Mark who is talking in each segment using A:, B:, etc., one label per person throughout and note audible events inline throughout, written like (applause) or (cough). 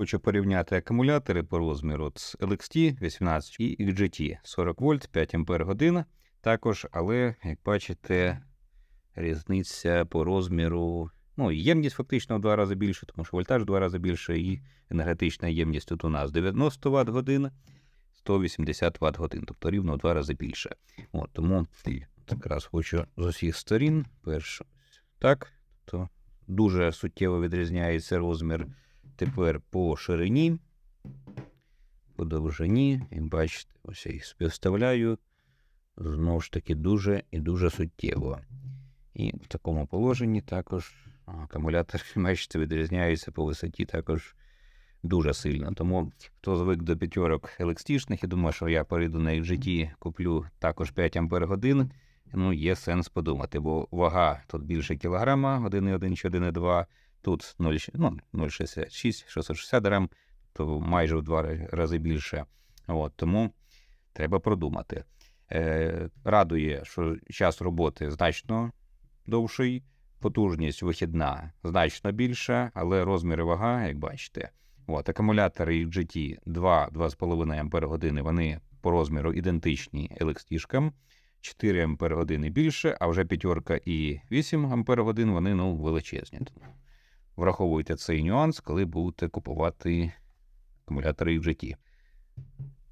A: Хочу порівняти акумулятори по розміру з LXT 18 і XGT 40 вольт, 5 ампер годин. Також, але, як бачите, різниця по розміру. Ну, ємність фактично в два рази більше, тому що вольтаж в два рази більше, і енергетична ємність тут у нас 90 Вт годин, 180 Вт годин, тобто рівно в два рази більше. От, тому якраз хочу з усіх сторін. Перше, так, то дуже суттєво відрізняється розмір тепер по ширині, по довжині. І бачите, ось я їх співставляю. Знову ж таки, дуже і дуже суттєво. І в такому положенні також акумулятор, (laughs) бачите, відрізняється по висоті також дуже сильно. Тому хто звик до п'ятерок LXT-шних і думає, що я перейду на XGT, куплю також 5 Ампер годин. Ну, є сенс подумати, бо вага тут більше кілограма, 1,1 чи 1,2, тут 0, ну, 0,66, 660 грам, то майже в два рази більше. От, тому треба продумати. Е, радує, що час роботи значно довший, потужність вихідна значно більша, але розмір і вага, як бачите. От, акумулятори GT 2-2,5 Ампер години, вони по розміру ідентичні LXT-шкам. 4 Ампер години більше, а вже п'ятерка і 8 Ампер годин вони ну, величезні. Враховуйте цей нюанс, коли будете купувати акумулятори в GT.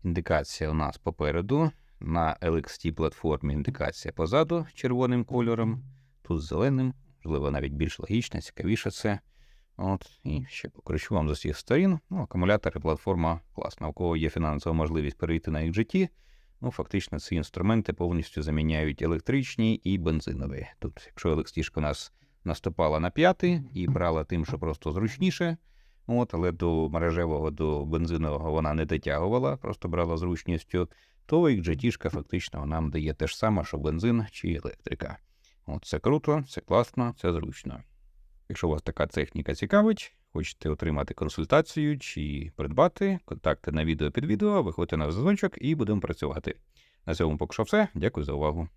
A: Індикація у нас попереду. На LXT платформі індикація позаду червоним кольором, тут зеленим, можливо, навіть більш логічно, цікавіше це. От, і ще покричу вам з усіх сторін. Ну, акумулятори, платформа класна. У кого є фінансова можливість перейти на XGT, ну, фактично ці інструменти повністю заміняють електричні і бензинові. Тут, якщо LXT у нас наступала на п'ятий і брала тим, що просто зручніше, от, але до мережевого, до бензинового вона не дотягувала, просто брала зручністю, то XGT фактично нам дає те ж саме, що бензин чи електрика. От це круто, це класно, це зручно. Якщо вас така техніка цікавить, хочете отримати консультацію чи придбати, контакти на відео під відео, виходьте на зв'язочок і будемо працювати. На цьому поки що все. Дякую за увагу.